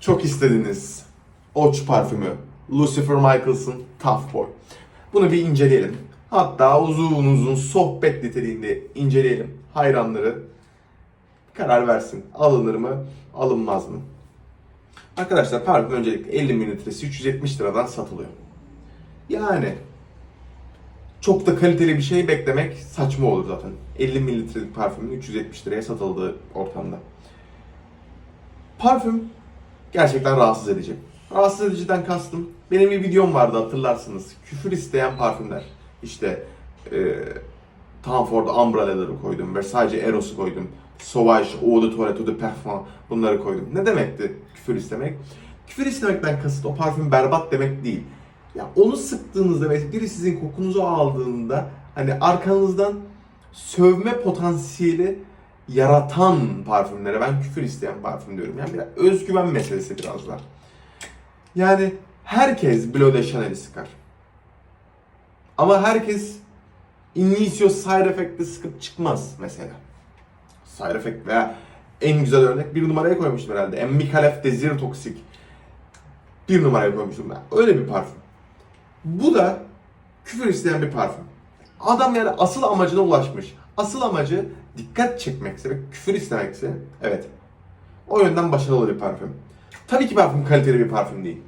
Çok istediniz. Oç parfümü. Lucifer Michaels'ın Tough Boy. Bunu bir inceleyelim. Hatta uzun uzun sohbet niteliğinde inceleyelim. Hayranları karar versin. Alınır mı, alınmaz mı? Arkadaşlar parfüm öncelikle 50 mililitresi 370 liradan satılıyor. Yani çok da kaliteli bir şey beklemek saçma olur zaten. 50 mililitrelik parfümün 370 liraya satıldığı ortamda. Parfüm gerçekten rahatsız edici. Rahatsız ediciden kastım. Benim bir videom vardı hatırlarsınız. Küfür isteyen parfümler. İşte e, Tom Ford Umbrella'ları koydum ve sadece Eros'u koydum. Sauvage, Eau de Toilette, Eau de Parfum bunları koydum. Ne demekti küfür istemek? Küfür istemekten kasıt o parfüm berbat demek değil. Ya onu sıktığınızda ve biri sizin kokunuzu aldığında hani arkanızdan sövme potansiyeli yaratan parfümlere ben küfür isteyen parfüm diyorum. Yani biraz özgüven meselesi biraz da. Yani herkes Bleu de Chanel'i sıkar. Ama herkes Initio Side Effect'te sıkıp çıkmaz mesela. Side Effect veya en güzel örnek bir numaraya koymuştum herhalde. Emmicalef Desir Toxic. Bir numaraya koymuştum ben. Öyle bir parfüm. Bu da küfür isteyen bir parfüm. Adam yani asıl amacına ulaşmış. Asıl amacı dikkat çekmekse ve küfür istemekse evet. O yönden başarılı bir parfüm. Tabii ki parfüm kaliteli bir parfüm değil.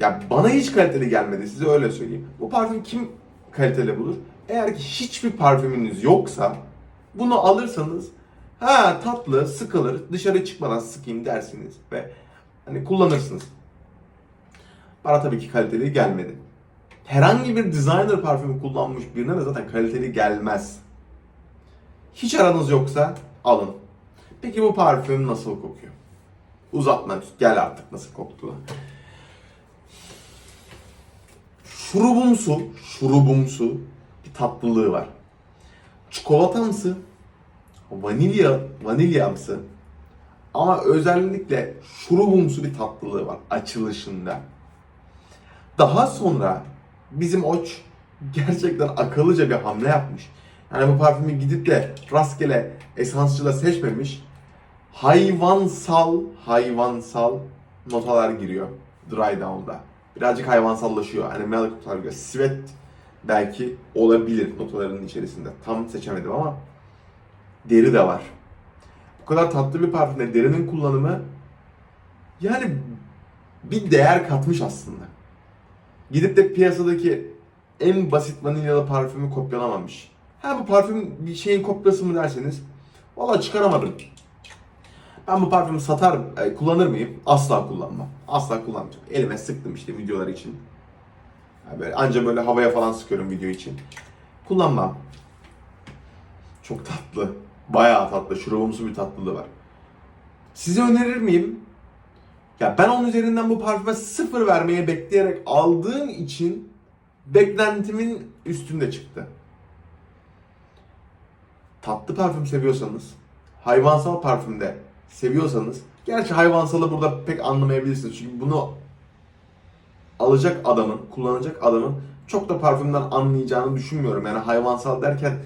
Ya bana hiç kaliteli gelmedi size öyle söyleyeyim. Bu parfüm kim kaliteli bulur? Eğer ki hiçbir parfümünüz yoksa bunu alırsanız ha tatlı, sıkılır, dışarı çıkmadan sıkayım dersiniz ve hani kullanırsınız. Bana tabii ki kaliteli gelmedi. Herhangi bir designer parfümü kullanmış birine de zaten kaliteli gelmez. Hiç aranız yoksa alın. Peki bu parfüm nasıl kokuyor? Uzatma, gel artık nasıl koktuğuna. Şurubumsu, şurubumsu bir tatlılığı var. Çikolatamsı, vanilya, vanilyamsı ama özellikle şurubumsu bir tatlılığı var açılışında. Daha sonra bizim Oç gerçekten akıllıca bir hamle yapmış. Yani bu parfümü gidip de rastgele esansçıda seçmemiş. Hayvansal, hayvansal notalar giriyor Dry Down'da. Birazcık hayvansallaşıyor. Animal notalar giriyor. Sweat belki olabilir notalarının içerisinde. Tam seçemedim ama deri de var. Bu kadar tatlı bir parfümde derinin kullanımı yani bir değer katmış aslında. Gidip de piyasadaki en basit vanilyalı parfümü kopyalamamış. Ha bu parfüm bir şeyin kopyası mı derseniz valla çıkaramadım. Ben bu parfümü satar, e, kullanır mıyım? Asla kullanmam. Asla kullanmayacağım. Elime sıktım işte videolar için. Yani böyle, anca böyle havaya falan sıkıyorum video için. Kullanmam. Çok tatlı. Bayağı tatlı. Şurubumsu bir tatlılığı var. Size önerir miyim? Ya ben onun üzerinden bu parfüme sıfır vermeye bekleyerek aldığım için beklentimin üstünde çıktı. Tatlı parfüm seviyorsanız, hayvansal parfümde seviyorsanız, gerçi hayvansalı burada pek anlamayabilirsiniz. Çünkü bunu alacak adamın, kullanacak adamın çok da parfümden anlayacağını düşünmüyorum. Yani hayvansal derken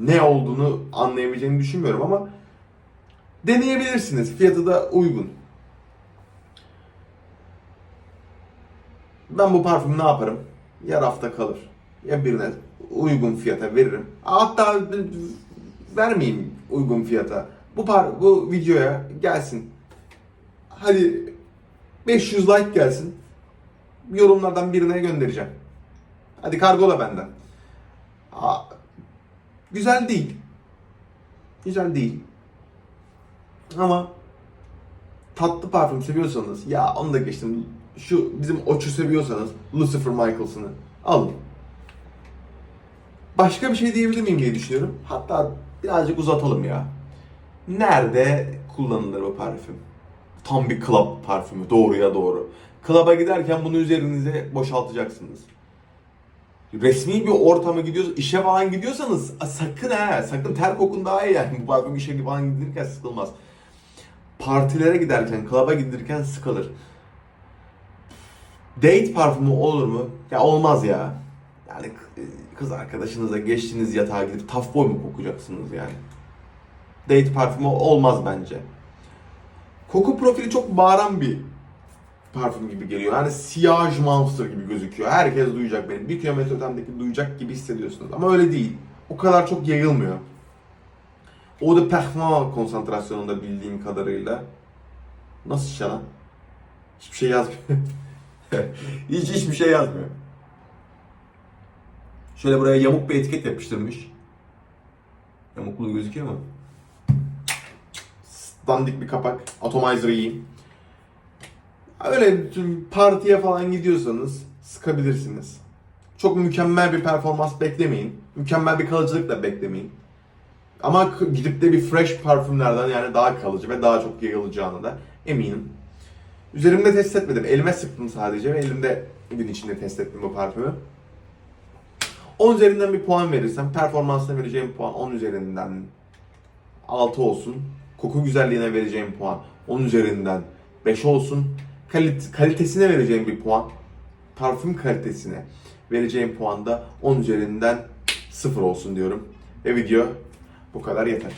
ne olduğunu anlayabileceğini düşünmüyorum ama deneyebilirsiniz. Fiyatı da uygun. Ben bu parfümü ne yaparım? Ya rafta kalır ya birine uygun fiyata veririm. Hatta vermeyeyim uygun fiyata. Bu par bu videoya gelsin. Hadi 500 like gelsin. Yorumlardan birine göndereceğim. Hadi kargola benden. Aa, güzel değil. Güzel değil. Ama tatlı parfüm seviyorsanız ya onu da geçtim. Şu bizim Oç'u seviyorsanız Lucifer Michaels'ını alın. Başka bir şey diyebilir miyim diye düşünüyorum. Hatta birazcık uzatalım ya. Nerede kullanılır bu parfüm? Tam bir club parfümü. Doğruya doğru. Club'a giderken bunu üzerinize boşaltacaksınız. Resmi bir ortama gidiyorsanız, işe falan gidiyorsanız sakın ha, sakın ter kokun daha iyi yani. Bu parfüm işe falan giderken sıkılmaz. Partilere giderken, club'a giderken sıkılır. Date parfümü olur mu? Ya olmaz ya. Yani k- kız arkadaşınızla geçtiğiniz yatağa gidip tough boy mu kokacaksınız yani? Date parfümü olmaz bence. Koku profili çok bağıran bir parfüm gibi geliyor. Yani siyah monster gibi gözüküyor. Herkes duyacak beni. Bir kilometre ötemdeki duyacak gibi hissediyorsunuz. Ama öyle değil. O kadar çok yayılmıyor. O da parfum konsantrasyonunda bildiğim kadarıyla. Nasıl şişe lan? Hiçbir şey yazmıyor. Hiç hiçbir şey yazmıyor. Şöyle buraya yamuk bir etiket yapıştırmış. Yamukluğu gözüküyor mu? Dandik bir kapak. Atomizer iyi. Öyle partiye falan gidiyorsanız sıkabilirsiniz. Çok mükemmel bir performans beklemeyin. Mükemmel bir kalıcılık da beklemeyin. Ama gidip de bir fresh parfümlerden yani daha kalıcı ve daha çok yayılacağını da eminim. Üzerimde test etmedim. Elime sıktım sadece ve elimde gün içinde test ettim bu parfümü. 10 üzerinden bir puan verirsem performansına vereceğim puan 10 üzerinden 6 olsun. Koku güzelliğine vereceğim puan 10 üzerinden 5 olsun. Kalit- kalitesine vereceğim bir puan parfüm kalitesine vereceğim puan da 10 üzerinden 0 olsun diyorum. Ve video bu kadar yeter.